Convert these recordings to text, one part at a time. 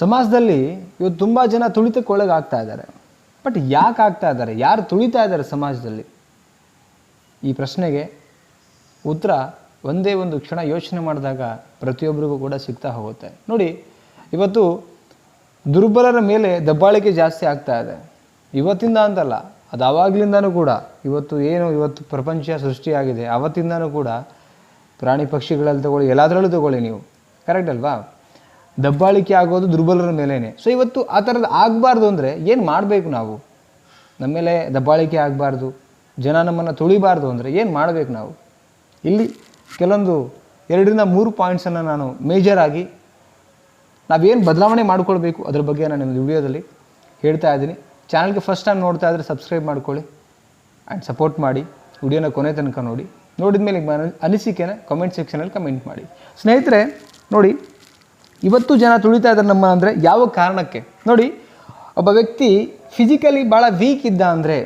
ಸಮಾಜದಲ್ಲಿ ಇವತ್ತು ತುಂಬ ಜನ ತುಳಿತಕ್ಕೊಳಗಾಗ್ತಾ ಇದ್ದಾರೆ. ಬಟ್ ಯಾಕೆ ಆಗ್ತಾ ಇದ್ದಾರೆ? ಯಾರು ತುಳಿತಾ ಇದ್ದಾರೆ ಸಮಾಜದಲ್ಲಿ? ಈ ಪ್ರಶ್ನೆಗೆ ಉತ್ತರ ಒಂದೇ ಒಂದು ಕ್ಷಣ ಯೋಚನೆ ಮಾಡಿದಾಗ ಪ್ರತಿಯೊಬ್ಬರಿಗೂ ಕೂಡ ಸಿಗ್ತಾ ಹೋಗುತ್ತೆ. ನೋಡಿ, ಇವತ್ತು ದುರ್ಬಲರ ಮೇಲೆ ದಬ್ಬಾಳಿಕೆ ಜಾಸ್ತಿ ಆಗ್ತಾ ಇದೆ. ಇವತ್ತಿಂದ ಅಂತಲ್ಲ, ಅದು ಆವಾಗಲಿಂದನೂ ಕೂಡ, ಇವತ್ತು ಏನು, ಇವತ್ತು ಪ್ರಪಂಚ ಸೃಷ್ಟಿಯಾಗಿದೆ, ಅವತ್ತಿಂದನೂ ಕೂಡ ಪ್ರಾಣಿ ಪಕ್ಷಿಗಳಲ್ಲಿ ತಗೊಳ್ಳಿ, ಎಲ್ಲದರಲ್ಲೂ ತಗೊಳ್ಳಿ ನೀವು. ಕರೆಕ್ಟ್ ಅಲ್ವಾ? ದಬ್ಬಾಳಿಕೆ ಆಗೋದು ದುರ್ಬಲರ ಮೇಲೇ ಸೊ ಇವತ್ತು ಆ ಥರದ್ದು ಆಗಬಾರ್ದು ಅಂದರೆ ಏನು ಮಾಡಬೇಕು ನಾವು? ನಮ್ಮ ಮೇಲೆ ದಬ್ಬಾಳಿಕೆ ಆಗಬಾರ್ದು, ಜನ ನಮ್ಮನ್ನು ತುಳಿಬಾರ್ದು ಅಂದರೆ ಏನು ಮಾಡಬೇಕು ನಾವು? ಇಲ್ಲಿ ಕೆಲವೊಂದು ಎರಡರಿಂದ ಮೂರು ಪಾಯಿಂಟ್ಸನ್ನು ನಾನು ಮೇಜರ್ ಆಗಿ ನಾವೇನು ಬದಲಾವಣೆ ಮಾಡ್ಕೊಳ್ಬೇಕು ಅದ್ರ ಬಗ್ಗೆ ನಾನು ನಿಮ್ಮ ವಿಡಿಯೋದಲ್ಲಿ ಹೇಳ್ತಾ ಇದ್ದೀನಿ. ಚಾನಲ್ಗೆ ಫಸ್ಟ್ ಟೈಮ್ ನೋಡ್ತಾ ಇದ್ದರೆ ಸಬ್ಸ್ಕ್ರೈಬ್ ಮಾಡ್ಕೊಳ್ಳಿ ಆ್ಯಂಡ್ ಸಪೋರ್ಟ್ ಮಾಡಿ. ವಿಡಿಯೋನ ಕೊನೆ ತನಕ ನೋಡಿ. ನೋಡಿದ ಮೇಲೆ ಅನಿಸಿಕೆನ ಕಮೆಂಟ್ ಸೆಕ್ಷನಲ್ಲಿ ಕಮೆಂಟ್ ಮಾಡಿ. ಸ್ನೇಹಿತರೆ, ನೋಡಿ ಇವತ್ತು ಜನ ತುಳಿತಾ ಇದ್ದಾರೆ ನಮ್ಮ ಅಂದರೆ ಯಾವ ಕಾರಣಕ್ಕೆ? ನೋಡಿ, ಒಬ್ಬ ವ್ಯಕ್ತಿ ಫಿಸಿಕಲಿ ಭಾಳ ವೀಕ್ ಇದ್ದ ಅಂದರೆ,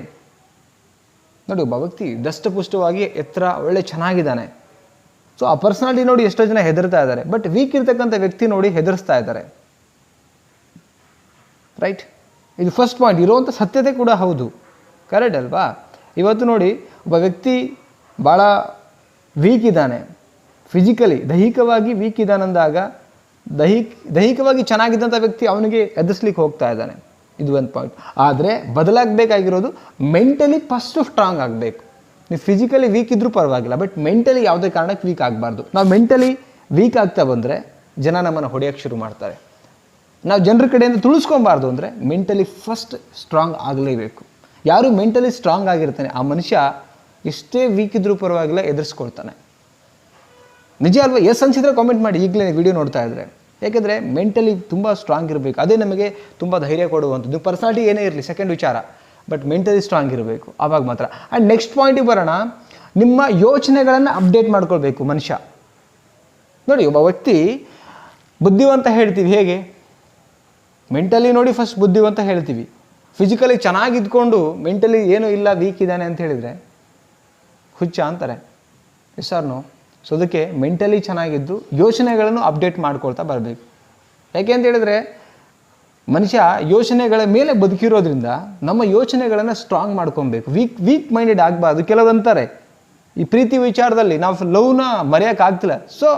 ನೋಡಿ ಒಬ್ಬ ವ್ಯಕ್ತಿ ದಷ್ಟಪುಷ್ಟವಾಗಿ ಎತ್ತರ, ಒಳ್ಳೆ ಚೆನ್ನಾಗಿದ್ದಾನೆ. ಸೊ ಆ ಪರ್ಸನಾಲಿಟಿ ನೋಡಿ ಎಷ್ಟೋ ಜನ ಹೆದರ್ತಾ ಇದ್ದಾರೆ. ಬಟ್ ವೀಕ್ ಇರ್ತಕ್ಕಂಥ ವ್ಯಕ್ತಿ ನೋಡಿ ಹೆದರ್ಸ್ತಾ ಇದ್ದಾರೆ. ರೈಟ್ ಇದು ಫಸ್ಟ್ ಪಾಯಿಂಟ್ ಇರುವಂಥ ಸತ್ಯತೆ ಕೂಡ ಹೌದು. ಕರೆಕ್ಟ್ ಅಲ್ವಾ? ಇವತ್ತು ನೋಡಿ ಒಬ್ಬ ವ್ಯಕ್ತಿ ಭಾಳ ವೀಕ್ ಇದ್ದಾನೆ. ಫಿಸಿಕಲಿ ದೈಹಿಕವಾಗಿ ವೀಕ್ ಇದ್ದಾನಂದಾಗ ದೈಹಿಕ, ದೈಹಿಕವಾಗಿ ಚೆನ್ನಾಗಿದ್ದಂಥ ವ್ಯಕ್ತಿ ಅವನಿಗೆ ಎದುರಿಸ್ಲಿಕ್ಕೆ ಹೋಗ್ತಾ ಇದ್ದಾನೆ. ಇದು ಒಂದು ಪಾಯಿಂಟ್ ಆದರೆ ಬದಲಾಗಬೇಕಾಗಿರೋದು ಮೆಂಟಲಿ ಫಸ್ಟು ಸ್ಟ್ರಾಂಗ್ ಆಗಬೇಕು. ನೀವು ಫಿಸಿಕಲಿ ವೀಕ್ ಇದ್ದರೂ ಪರವಾಗಿಲ್ಲ ಬಟ್ ಮೆಂಟಲಿ ಯಾವುದೇ ಕಾರಣಕ್ಕೆ ವೀಕ್ ಆಗಬಾರ್ದು. ನಾವು ಮೆಂಟಲಿ ವೀಕ್ ಆಗ್ತಾ ಬಂದರೆ ಜನ ನಮ್ಮನ್ನು ಹೊಡೆಯೋಕ್ಕೆ ಶುರು ಮಾಡ್ತಾರೆ. ನಾವು ಜನರ ಕಡೆಯಿಂದ ತುಳಿಸ್ಕೊಬಾರ್ದು ಅಂದರೆ ಮೆಂಟಲಿ ಫಸ್ಟ್ ಸ್ಟ್ರಾಂಗ್ ಆಗಲೇಬೇಕು. ಯಾರು ಮೆಂಟಲಿ ಸ್ಟ್ರಾಂಗ್ ಆಗಿರ್ತಾನೆ, ಆ ಮನುಷ್ಯ ಎಷ್ಟೇ ವೀಕ್ ಇದ್ರೂ ಪರವಾಗಿಲ್ಲ, ಎದುರಿಸ್ಕೊಳ್ತಾನೆ. ನಿಜ ಅಲ್ವಾ? ಎಸ್ ಅನ್ಸಿದ್ರೆ ಕಾಮೆಂಟ್ ಮಾಡಿ, ಈಗಲೇ ವಿಡಿಯೋ ನೋಡ್ತಾ ಇದ್ರೆ. ಯಾಕೆಂದರೆ ಮೆಂಟಲಿ ತುಂಬ ಸ್ಟ್ರಾಂಗ್ ಇರಬೇಕು. ಅದೇ ನಮಗೆ ತುಂಬ ಧೈರ್ಯ ಕೊಡುವಂಥದ್ದು. ಪರ್ಸನಾಲಿಟಿ ಏನೇ ಇರಲಿ ಸೆಕೆಂಡ್ ವಿಚಾರ. ಬಟ್ ಮೆಂಟಲಿ ಸ್ಟ್ರಾಂಗ್ ಇರಬೇಕು ಆವಾಗ ಮಾತ್ರ. ಆ್ಯಂಡ್ ನೆಕ್ಸ್ಟ್ ಪಾಯಿಂಟಿಗೆ ಬರೋಣ. ನಿಮ್ಮ ಯೋಚನೆಗಳನ್ನು ಅಪ್ಡೇಟ್ ಮಾಡ್ಕೊಳ್ಬೇಕು ಮನುಷ್ಯ. ನೋಡಿ, ಒಬ್ಬ ವ್ಯಕ್ತಿ ಬುದ್ಧಿವಂತ ಹೇಳ್ತೀವಿ ಹೇಗೆ? ಮೆಂಟಲಿ ನೋಡಿ ಫಸ್ಟ್ ಬುದ್ಧಿವಂತ ಹೇಳ್ತೀವಿ. ಫಿಸಿಕಲಿ ಚೆನ್ನಾಗಿದ್ಕೊಂಡು ಮೆಂಟಲಿ ಏನೂ ಇಲ್ಲ ವೀಕ್ ಇದ್ದಾನೆ ಅಂತ ಹೇಳಿದರೆ ಹುಚ್ಚ ಅಂತಾರೆ. ಎಸ್ ಆರ್ ನೋ ಸೊ ಅದಕ್ಕೆ ಮೆಂಟಲಿ ಚೆನ್ನಾಗಿದ್ದು ಯೋಚನೆಗಳನ್ನು ಅಪ್ಡೇಟ್ ಮಾಡ್ಕೊಳ್ತಾ ಬರಬೇಕು. ಯಾಕೆ ಅಂತ ಹೇಳಿದ್ರೆ, ಮನುಷ್ಯ ಯೋಚನೆಗಳ ಮೇಲೆ ಬದುಕಿರೋದ್ರಿಂದ ನಮ್ಮ ಯೋಚನೆಗಳನ್ನು ಸ್ಟ್ರಾಂಗ್ ಮಾಡ್ಕೊಬೇಕು. ವೀಕ್ ವೀಕ್ ಮೈಂಡೆಡ್ ಆಗಬಾರ್ದು. ಕೆಲವಂತಾರೆ, ಈ ಪ್ರೀತಿ ವಿಚಾರದಲ್ಲಿ ನಾವು ಲವ್ನ ಮರೆಯೋಕ್ಕಾಗ್ತಿಲ್ಲ. ಸೊ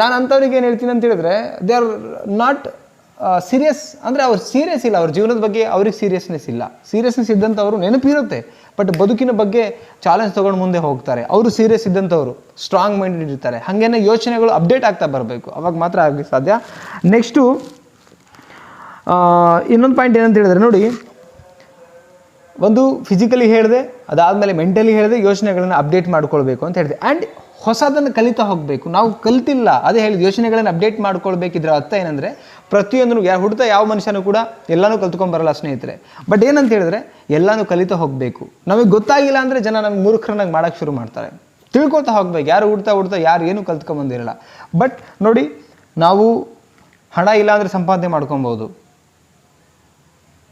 ನಾನು ಅಂಥವ್ರಿಗೆ ಏನು ಹೇಳ್ತೀನಿ ಅಂತ ಹೇಳಿದ್ರೆ ದೇ ಆರ್ ನಾಟ್ ಸೀರಿಯಸ್ ಅಂದರೆ ಅವ್ರು ಸೀರಿಯಸ್ ಇಲ್ಲ. ಅವ್ರ ಜೀವನದ ಬಗ್ಗೆ ಅವ್ರಿಗೆ ಸೀರಿಯಸ್ನೆಸ್ ಇಲ್ಲ. ಸೀರಿಯಸ್ನೆಸ್ ಇದ್ದಂಥವ್ರು ನೆನಪಿರುತ್ತೆ. ಬಟ್ ಬದುಕಿನ ಬಗ್ಗೆ ಚಾಲೆಂಜ್ ತೊಗೊಂಡು ಮುಂದೆ ಹೋಗ್ತಾರೆ. ಅವರು ಸೀರಿಯಸ್ ಇದ್ದಂಥವ್ರು ಸ್ಟ್ರಾಂಗ್ ಮೈಂಡೆಡ್ ಇರ್ತಾರೆ. ಹಾಗೇನೆ ಯೋಚನೆಗಳು ಅಪ್ಡೇಟ್ ಆಗ್ತಾ ಬರಬೇಕು. ಅವಾಗ ಮಾತ್ರ ಆಗಲಿಕ್ಕೆ ಸಾಧ್ಯ. ನೆಕ್ಸ್ಟು ಇನ್ನೊಂದು ಪಾಯಿಂಟ್ ಏನಂತ ಹೇಳಿದ್ರೆ ನೋಡಿ, ಒಂದು ಫಿಸಿಕಲಿ ಹೇಳಿದೆ, ಅದಾದಮೇಲೆ ಮೆಂಟಲಿ ಹೇಳಿದೆ ಯೋಚನೆಗಳನ್ನು ಅಪ್ಡೇಟ್ ಮಾಡ್ಕೊಳ್ಬೇಕು ಅಂತ ಹೇಳಿದೆ. ಆ್ಯಂಡ್ ಹೊಸದನ್ನು ಕಲಿತಾ ಹೋಗಬೇಕು. ನಾವು ಕಲಿತಿಲ್ಲ, ಅದೇ ಹೇಳಿದ ಯೋಚನೆಗಳನ್ನು ಅಪ್ಡೇಟ್ ಮಾಡ್ಕೊಳ್ಬೇಕಿದ್ರೆ ಅರ್ಥ ಏನಂದರೆ ಪ್ರತಿಯೊಂದನ್ನು ಯಾ ಹುಡ್ತಾ ಯಾವ ಮನುಷ್ಯನೂ ಕೂಡ ಎಲ್ಲನೂ ಕಲ್ತ್ಕೊಂಬರಲ್ಲ ಸ್ನೇಹಿತರೆ. ಬಟ್ ಏನಂತ ಹೇಳಿದ್ರೆ, ಎಲ್ಲನೂ ಕಲಿತಾ ಹೋಗಬೇಕು. ನಮಗೆ ಗೊತ್ತಾಗಿಲ್ಲ ಅಂದರೆ ಜನ ನಮ್ಗೆ ಮೂರ್ಖರನ್ನಾಗಿ ಮಾಡೋಕ್ಕೆ ಶುರು ಮಾಡ್ತಾರೆ. ತಿಳ್ಕೊಳ್ತಾ ಹೋಗ್ಬೇಕು. ಯಾರು ಹುಡ್ತಾ ಹುಡ್ತಾ ಯಾರು ಏನೂ ಕಲ್ತ್ಕೊಂಬಂದಿರಲ್ಲ ಬಟ್ ನೋಡಿ, ನಾವು ಹಣ ಇಲ್ಲ ಅಂದರೆ ಸಂಪಾದನೆ ಮಾಡ್ಕೊಬೋದು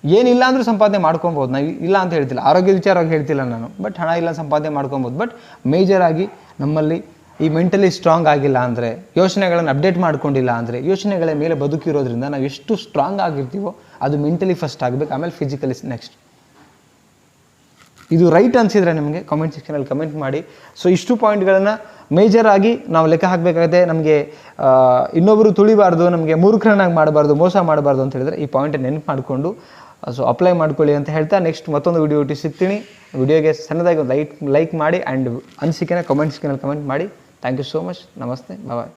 ಏನಿಲ್ಲ ಅಂದರೂ ಸಂಪಾದನೆ ಮಾಡ್ಕೊಬೋದು ನಾವು ಇಲ್ಲ ಅಂತ ಹೇಳ್ತಿಲ್ಲ. ಆರೋಗ್ಯ ವಿಚಾರವಾಗಿ ಹೇಳ್ತಿಲ್ಲ ನಾನು. ಬಟ್ ಹಣ ಇಲ್ಲ ಸಂಪಾದನೆ ಮಾಡ್ಕೊಬೋದು ಬಟ್ ಮೇಜರಾಗಿ ನಮ್ಮಲ್ಲಿ ಈ ಮೆಂಟಲಿ ಸ್ಟ್ರಾಂಗ್ ಆಗಿಲ್ಲ ಅಂದರೆ, ಯೋಚನೆಗಳನ್ನು ಅಪ್ಡೇಟ್ ಮಾಡ್ಕೊಂಡಿಲ್ಲ ಅಂದರೆ, ಯೋಚನೆಗಳ ಮೇಲೆ ಬದುಕಿರೋದ್ರಿಂದ ನಾವು ಎಷ್ಟು ಸ್ಟ್ರಾಂಗ್ ಆಗಿರ್ತೀವೋ ಅದು ಮೆಂಟಲಿ ಫಸ್ಟ್ ಆಗಬೇಕು, ಆಮೇಲೆ ಫಿಸಿಕಲಿ ನೆಕ್ಸ್ಟ್ ಇದು ರೈಟ್ ಅನಿಸಿದ್ರೆ ನಿಮಗೆ ಕಮೆಂಟ್ ಸೆಕ್ಷನಲ್ಲಿ ಕಮೆಂಟ್ ಮಾಡಿ. ಸೊ ಇಷ್ಟು ಪಾಯಿಂಟ್ಗಳನ್ನು ಮೇಜರ್ ಆಗಿ ನಾವು ಲೆಕ್ಕ ಹಾಕಬೇಕಾಗುತ್ತೆ. ನಮಗೆ ಇನ್ನೊಬ್ಬರು ತುಳಿಬಾರ್ದು, ನಮಗೆ ಮೂರ್ಖರನ್ನಾಗಿ ಮಾಡಬಾರ್ದು, ಮೋಸ ಮಾಡಬಾರ್ದು ಅಂತ ಹೇಳಿದ್ರೆ ಈ ಪಾಯಿಂಟ್ ನೆನಪು ಮಾಡಿಕೊಂಡು, ಸೊ ಅಪ್ಲೈ ಮಾಡ್ಕೊಳ್ಳಿ ಅಂತ ಹೇಳ್ತಾ ನೆಕ್ಸ್ಟ್ ಮತ್ತೊಂದು ವಿಡಿಯೋ ಇಟ್ಟು ಸಿಗ್ತೀನಿ. ವಿಡಿಯೋಗೆ ಸಣ್ಣದಾಗಿ ಒಂದು ಲೈಕ್ ಲೈಕ್ ಮಾಡಿ ಆ್ಯಂಡ್ ಅನಿಸಿಕೆನ ಕಮೆಂಟ್ ಸೆಕ್ಷನಲ್ಲಿ ಕಮೆಂಟ್ ಮಾಡಿ. థ్యాంక్ యూ సో మచ్ నమస్తే బాయ్